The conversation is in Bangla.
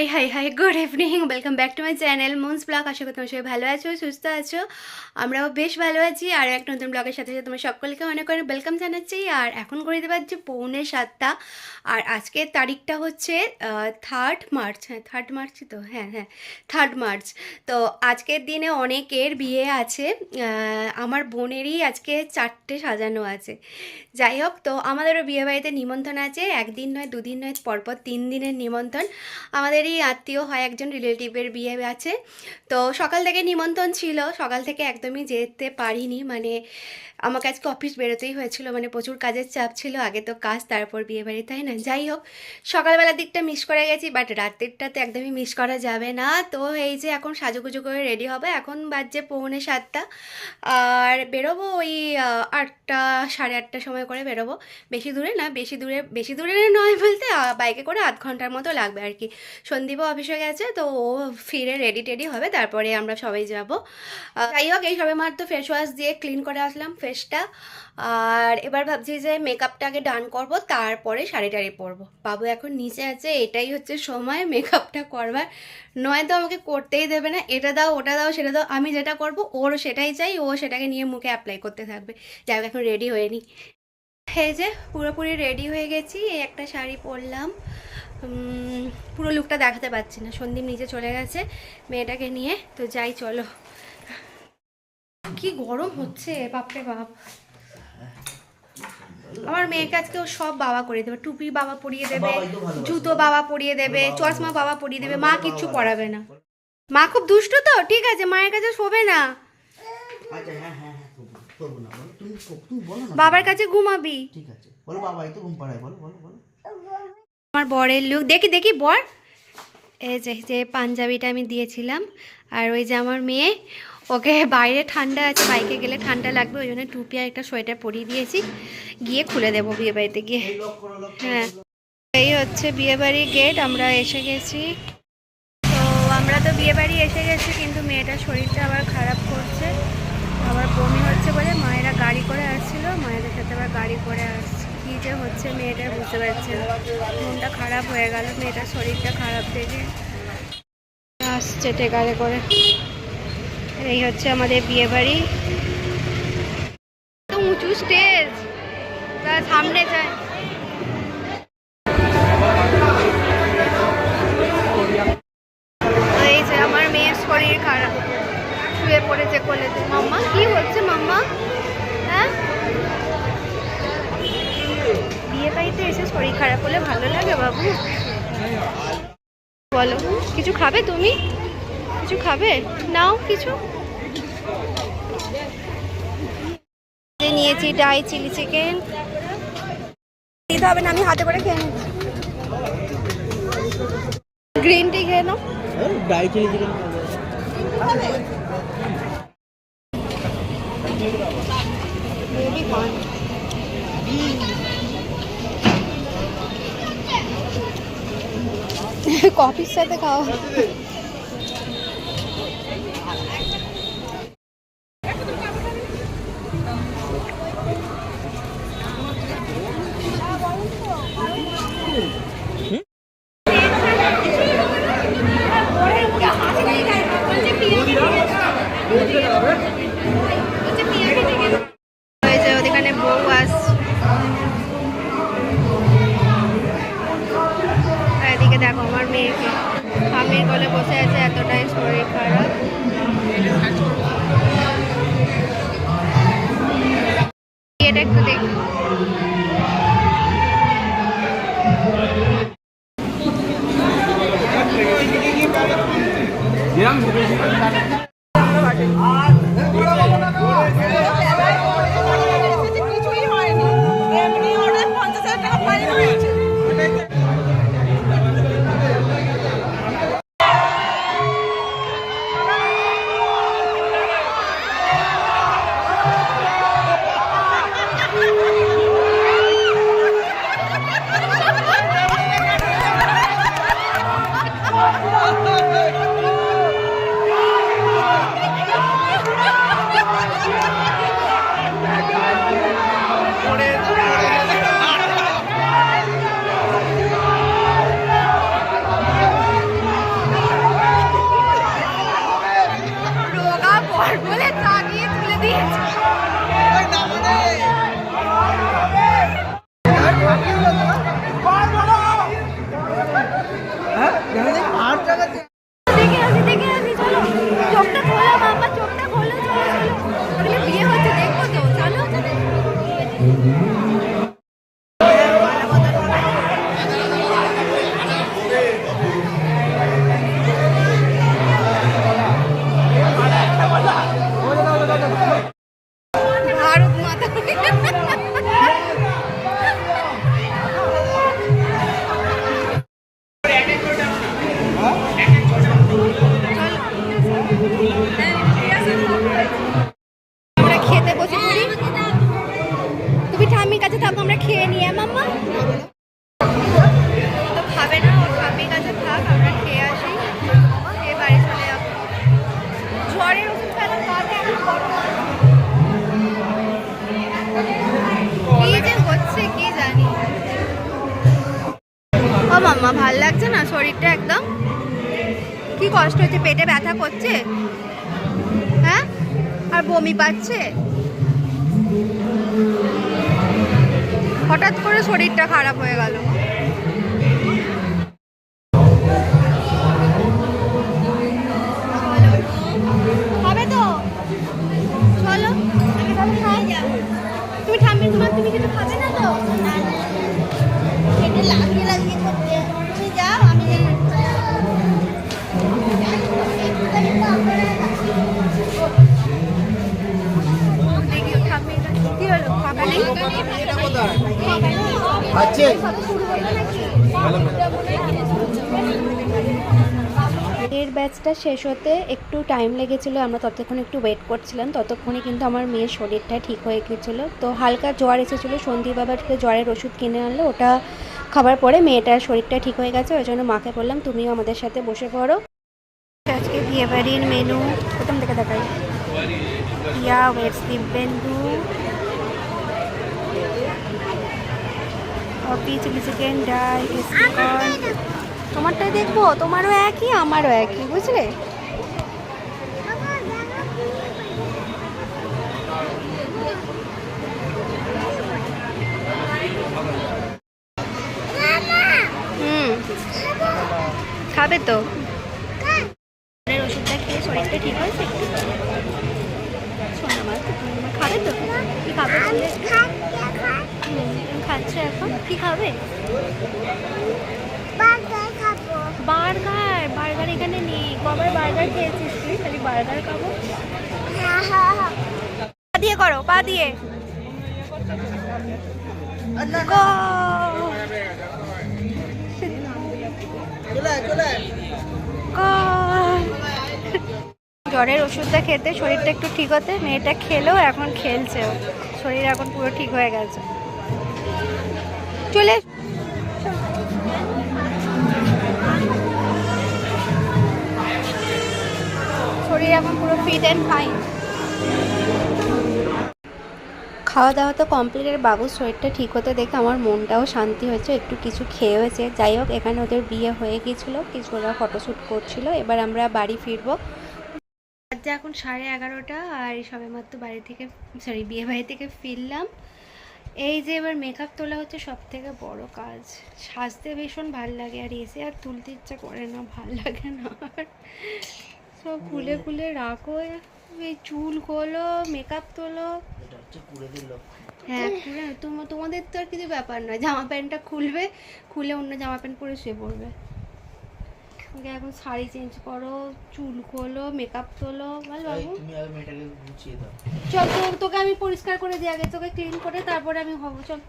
Hi hi hi good evening welcome back to my channel Moon's vlog আশা করি তোমার সবাই ভালো আছো, সুস্থ আছো। আমরাও বেশ ভালো আছি। আর এক নতুন ব্লগের সাথে সাথে তোমার সকলকে অনেক অনেক ওয়েলকাম জানাচ্ছি। আর এখন করে দেওয়া হচ্ছে পৌনে সাতটা। আর আজকের তারিখটা হচ্ছে থার্ড মার্চ হ্যাঁ থার্ড মার্চ তো? হ্যাঁ হ্যাঁ থার্ড মার্চ তো আজকের দিনে অনেকের বিয়ে আছে। আমার বোনেরই আজকে চারটে সাজানো আছে। যাই হোক, তো আমাদেরও বিয়ে বাড়িতে নিমন্ত্রণ আছে। একদিন নয়, দুদিন নয়, পরপর তিন দিনের নিমন্ত্রণ। আমাদেরই আত্মীয় হয়, একজন রিলেটিভের বিয়ে আছে। তো সকাল থেকে নিমন্ত্রণ ছিল, সকাল থেকে একদমই যেতে পারিনি। মানে আমাকে আজকে অফিস বেরোতেই হয়েছিল মানে প্রচুর কাজের চাপ ছিল, আগে তো কাজ, তারপর বিয়ে বাড়ি, তাই না? যাই হোক, সকালবেলার দিকটা মিস করে গেছি বাট রাতেরটা তো একদমই মিস করা যাবে না। তো এই যে এখন সাজুগুজু করে রেডি হবে, এখন বাজছে পৌনে সাতটা। আর বেরোবো ওই আটটা, সাড়ে আটটার সময় করে বেরোবো। বেশি দূরে না, বেশি দূরে বেশি দূরে নয় বলতে বাইকে করে আধ ঘণ্টার মতো লাগবে আর কি। সন্দীপও অফিসে গেছে তো ও ফিরে রেডি টেডি হবে, তারপরে আমরা সবাই যাব। যাই হোক, এই সবে মাত্র ফেস ওয়াশ দিয়ে ক্লিন করে আসলাম ফেসটা আর এবার ভাবছি যে মেকআপটা আগে ডান করব, তারপরে শাড়ি টাড়ি পরবো। বাবু এখন নিচে আছে, এটাই হচ্ছে সময় মেকআপটা করবার। নয়তো আমাকে করতেই দেবে না, এটা দাও, ওটা দাও, সেটা দাও, আমি যেটা করব, ওর সেটাই চাই, ও সেটাকে নিয়ে মুখে অ্যাপ্লাই করতে থাকবে। যাই হোক, এখন রেডি হয়ে নি। এই যে পুরোপুরি রেডি হয়ে গেছি, এই একটা শাড়ি পরলাম। পুরো লুকটা দেখাতে পারছি না। সন্দীপ নিচে চলে গেছে মেয়েটাকে নিয়ে। তো যাই চলো। কি গরম হচ্ছে বাপরে বাপ। আমার মেয়ের কাছকেও সব বাবা করে দেবে। টুপি বাবা পরিয়ে দেবে। জুতো বাবা পরিয়ে দেবে চশমা বাবা পরিয়ে দেবে মা কিচ্ছু পরাবে না। মা খুব দুষ্ট তো ঠিক আছে মায়ের কাছে শোবে না। বাবার কাছে ঘুমাবি। ঠিক আছে। বলো বাবাই তো ঘুম পাড়ায় বলো বলো বলো। আমার বরের লুক দেখি দেখি, বর। এই যে পাঞ্জাবিটা আমি দিয়েছিলাম। আর ওই যে আমার মেয়ে, ওকে বাইরে ঠান্ডা আছে, বাইকে গেলে ঠান্ডা লাগবে, ওই জন্য টুপি আর একটা সোয়েটার পরিয়ে দিয়েছি। গিয়ে খুলে দেবো বিয়ে বাড়িতে গিয়ে। হ্যাঁ। এই হচ্ছে বিয়ে বাড়ির গেট আমরা এসে গেছি। তো আমরা তো বিয়ে বাড়ি এসে গেছি, কিন্তু মেয়েটার শরীরটা আবার খারাপ করছে। আবার বমি হচ্ছে বলে মায়েরা গাড়ি করে আসছিল, মায়েদের সাথে আবার গাড়ি করে আসছে। কী যে হচ্ছে মেয়েটার বুঝতে পারছে মনটা খারাপ হয়ে গেল, মেয়েটার শরীরটা খারাপ দেখে। আসছে টেকারে করে। এই হচ্ছে আমাদের বিয়ে বাড়ি। উঁচু স্টেজ তার সামনে যায় এই যে আমার মেয়ের শরীর খারাপ। শুয়ে পড়েছে কোলেতে মাম্মা, কি হচ্ছে মাম্মা হ্যাঁ বিয়ে বাড়িতে এসে শরীর খারাপ হলে ভালো লাগে বাবু। বলো কিছু খাবে তুমি? কিছু খাবে? নাও কিছু। নিয়েছি ডাই চিলি চিকেন। দিতে হবে না আমি হাতে করে খেয়ে গ্রিন টি খেয়ে নাও। Dry chilli chicken. Baby corn কফির সাথে খাওয়া কোলে বসে আছে এতটাই শরীর খারাপ। এটা একটু দেখি খাবার মাম্মা, ভালো লাগছে না শরীরটা একদম? কি কষ্ট হচ্ছে, পেটে ব্যথা করছে? হ্যাঁ? আর বমি পাচ্ছে? হঠাৎ করে শরীরটা খারাপ হয়ে গেল। আছে এর ব্যাচটা শেষ হতে একটু টাইম লেগেছিলো, আমরা ততক্ষণ একটু ওয়েট করছিলাম, ততক্ষণে কিন্তু আমার মেয়ের শরীরটা ঠিক হয়ে গেছিল তো হালকা জ্বর এসেছিল সন্দীপ বাবাকে জ্বরের ওষুধ কিনে আনলো, ওটা খাবার পরে মেয়েটার শরীরটা ঠিক হয়ে গেছে, ওই জন্য মাকে বললাম, তুমিও আমাদের সাথে বসে পড়ো। আজকে বিয়েবাড়ির মেনু প্রথম থেকে দেখাই। ইয়া ওয়েটস দিব্যেন্দু কপি চিলি চিকেন ডাল তোমারটাই দেখব। তোমারও একই আমারও একই বুঝলে? হুম খাবে তো। ওষুধটা খেয়ে শরীরটা ঠিক হয়েছে? খাবে তো? কি খাবে। খাচ্ছ এখন? কি খাবে? Burger burger? এখানে নেই। কবার বার্গার খেয়েছিস তুই? খালি বার্গার খাব? পা দিয়ে করো পা দিয়ে। জ্বরের ওষুধটা খেতে শরীরটা একটু ঠিক হতে মেয়েটা খেলেও এখন খেলছে শরীর এখন পুরো ঠিক হয়ে গেছে। চলে শরীর এখন পুরো ফিট অ্যান্ড ফাইন খাওয়া দাওয়া তো কমপ্লিটের বাবুর শরীরটা ঠিক হতে দেখে আমার মনটাও শান্তি হয়েছে। একটু কিছু খেয়ে হয়েছে। যাই হোক এখানে ওদের বিয়ে হয়ে গিয়েছিল। কিছু ওরা ফটোশ্যুট করছিল। এবার আমরা বাড়ি ফিরবো। আজ এখন সাড়ে এগারোটা আর সবে মাত্র বাড়ি থেকে সরি বিয়ে বাড়ি থেকে ফিরলাম। এই যে এবার মেকআপ তোলা হচ্ছে সব থেকে বড় কাজ। সাজতে ভীষণ ভালো লাগে আর এসে আর তুলতে ইচ্ছা করে না ভালো লাগে না আর। সব খুলে খুলে রাখো এই চুল খোলো মেকআপ তোলো। হ্যাঁ পুরো তোমাদের তো আর কিছু ব্যাপার নয়। জামা প্যান্টটা খুলবে খুলে অন্য জামা প্যান্ট পরে শুয়ে পড়বে। এখন শাড়ি চেঞ্জ করো চুল খোলো মেকআপ তোলো। বল বাবু। তুমি আগে মেয়েটাকে গুছিয়ে দাও। চল তোকে আমি পরিষ্কার করে দিয়ে আগে তোকে ক্লিন করে তারপরে আমি হব। চল।